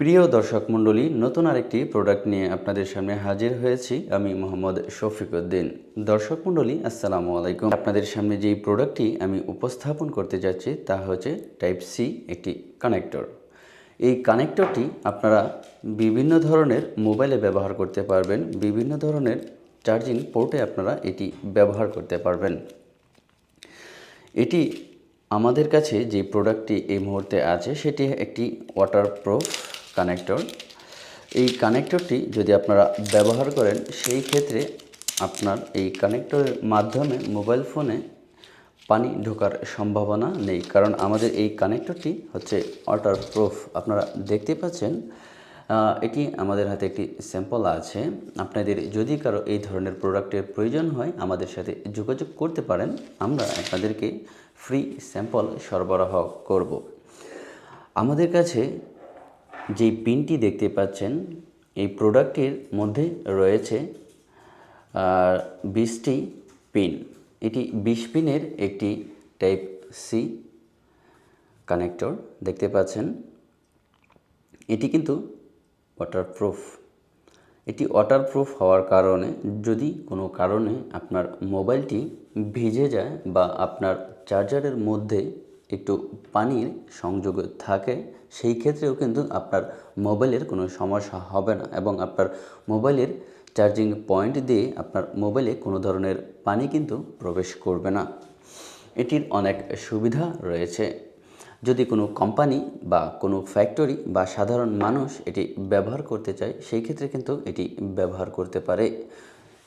প্রিয় দর্শক মণ্ডলী, নতুন আরেকটি প্রোডাক্ট নিয়ে আপনাদের সামনে হাজির হয়েছি আমি মোহাম্মদ শফিকউদ্দিন দর্শক মণ্ডলী, আসসালামু আলাইকুম। আপনাদের সামনে যেই প্রোডাক্টটি আমি উপস্থাপন করতে যাচ্ছি তা হচ্ছে টাইপ সি একটি কানেক্টর এই কানেক্টরটি আপনারা বিভিন্ন ধরনের মোবাইলে ব্যবহার করতে পারবেন, বিভিন্ন ধরনের চার্জিং পোর্টে আপনারা এটি ব্যবহার করতে পারবেন। এটি আমাদের কাছে যে প্রোডাক্টটি এই মুহূর্তে আছে, সেটি একটি ওয়াটারপ্রুফ কানেক্টর এই কানেক্টরটি যদি আপনারা ব্যবহার করেন, সেই ক্ষেত্রে আপনার এই কানেক্টরের মাধ্যমে মোবাইল ফোনে পানি ঢোকার সম্ভাবনা নেই। কারণ আমাদের এই কানেক্টরটি হচ্ছে ওয়াটার প্রুফ আপনারা দেখতে পাচ্ছেন এটি আমাদের হাতে একটি স্যাম্পল আছে। আপনাদের যদি কারও এই ধরনের প্রোডাক্টের প্রয়োজন হয়, আমাদের সাথে যোগাযোগ করতে পারেন। আমরা আপনাদেরকে ফ্রি স্যাম্পল সরবরাহ করব। আমাদের কাছে যেই পিনটি দেখতে পাচ্ছেন, এই প্রোডাক্টের মধ্যে রয়েছে বিশটি পিন। এটি বিশ পিনের একটি টাইপ সি কানেক্টর দেখতে পাচ্ছেন। এটি কিন্তু ওয়াটারপ্রুফ এটি ওয়াটারপ্রুফ হওয়ার কারণে, যদি কোনো কারণে আপনার মোবাইলটি ভিজে যায় বা আপনার চার্জারের মধ্যে একটু পানির সংযোগ থাকে, সেই ক্ষেত্রেও কিন্তু আপনার মোবাইলের কোনো সমস্যা হবে না এবং আপনার মোবাইলের চার্জিং পয়েন্ট দিয়ে আপনার মোবাইলে কোনো ধরনের পানি কিন্তু প্রবেশ করবে না। এটির অনেক সুবিধা রয়েছে। যদি কোনো কোম্পানি বা কোনো ফ্যাক্টরি বা সাধারণ মানুষ এটি ব্যবহার করতে চায়, সেই ক্ষেত্রে কিন্তু এটি ব্যবহার করতে পারে।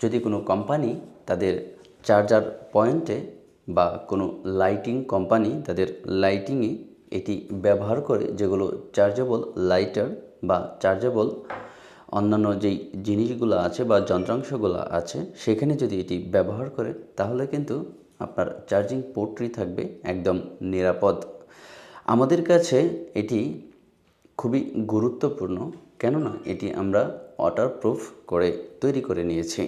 যদি কোনো কোম্পানি তাদের চার্জার পয়েন্টে বা কোনো লাইটিং কোম্পানি তাদের লাইটিংয়ে এটি ব্যবহার করে যেগুলো চার্জেবল লাইটার বা চার্জেবল অন্যান্য যেই জিনিসগুলো আছে বা যন্ত্রাংশগুলো আছে, সেখানে যদি এটি ব্যবহার করে, তাহলে কিন্তু আপনার চার্জিং পোর্টটি থাকবে একদম নিরাপদ। আমাদের কাছে এটি খুবই গুরুত্বপূর্ণ, কেননা এটি আমরা ওয়াটারপ্রুফ করে তৈরি করে নিয়েছি।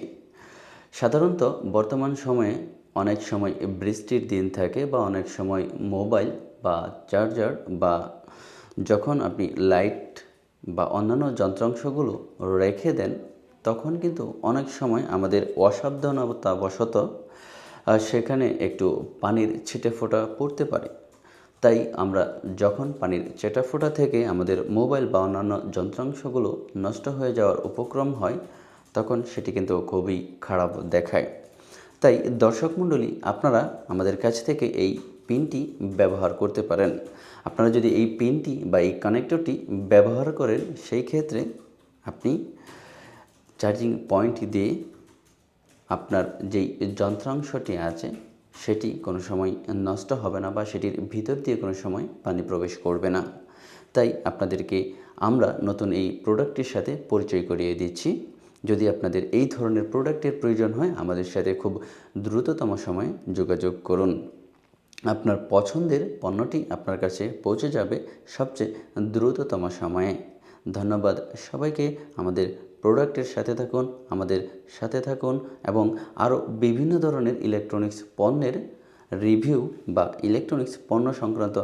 সাধারণত বর্তমান সময়ে অনেক সময় বৃষ্টির দিন থাকে বা অনেক সময় মোবাইল বা চার্জার বা যখন আপনি লাইট বা অন্যান্য যন্ত্রাংশগুলো রেখে দেন, তখন কিন্তু অনেক সময় আমাদের অসাবধানতাবশত সেখানে একটু পানির ছিটে ফোঁটা পড়তে পারে। তাই আমরা যখন পানির চেটা ফোঁটা থেকে আমাদের মোবাইল বা অন্যান্য যন্ত্রাংশগুলো নষ্ট হয়ে যাওয়ার উপক্রম হয়, তখন সেটি কিন্তু খুবই খারাপ দেখায়। তাই দর্শক মণ্ডলী, আপনারা আমাদের কাছ থেকে এই পিনটি ব্যবহার করতে পারেন। আপনারা যদি এই পিনটি বা এই কানেক্টরটি ব্যবহার করেন, সেই ক্ষেত্রে আপনি চার্জিং পয়েন্ট দিয়ে আপনার যেই যন্ত্রাংশটি আছে, সেটি কোনো সময় নষ্ট হবে না বা সেটির ভিতর দিয়ে কোনো সময় পানি প্রবেশ করবে না। তাই আপনাদেরকে আমরা নতুন এই প্রোডাক্টটির সাথে পরিচয় করিয়ে দিচ্ছি। যদি আপনাদের এই ধরনের প্রোডাক্টের প্রয়োজন হয়, আমাদের সাথে খুব দ্রুততম সময়ে যোগাযোগ করুন। আপনার পছন্দের পণ্যটি আপনার কাছে পৌঁছে যাবে সবচেয়ে দ্রুততম সময়ে। ধন্যবাদ সবাইকে, আমাদের প্রোডাক্টের সাথে থাকুন, আমাদের সাথে থাকুন এবং আরও বিভিন্ন ধরনের ইলেকট্রনিক্স পণ্যের রিভিউ বা ইলেকট্রনিক্স পণ্য সংক্রান্ত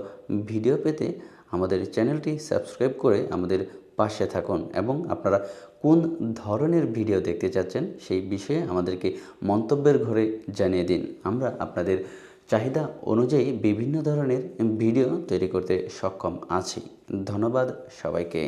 ভিডিও পেতে আমাদের চ্যানেলটি সাবস্ক্রাইব করে আমাদের পাশে থাকুন এবং আপনারা কোন ধরনের ভিডিও দেখতে চাচ্ছেন সেই বিষয়ে আমাদেরকে মন্তব্যের ঘরে জানিয়ে দিন। আমরা আপনাদের চাহিদা অনুযায়ী বিভিন্ন ধরনের ভিডিও তৈরি করতে সক্ষম আছি। ধন্যবাদ সবাইকে।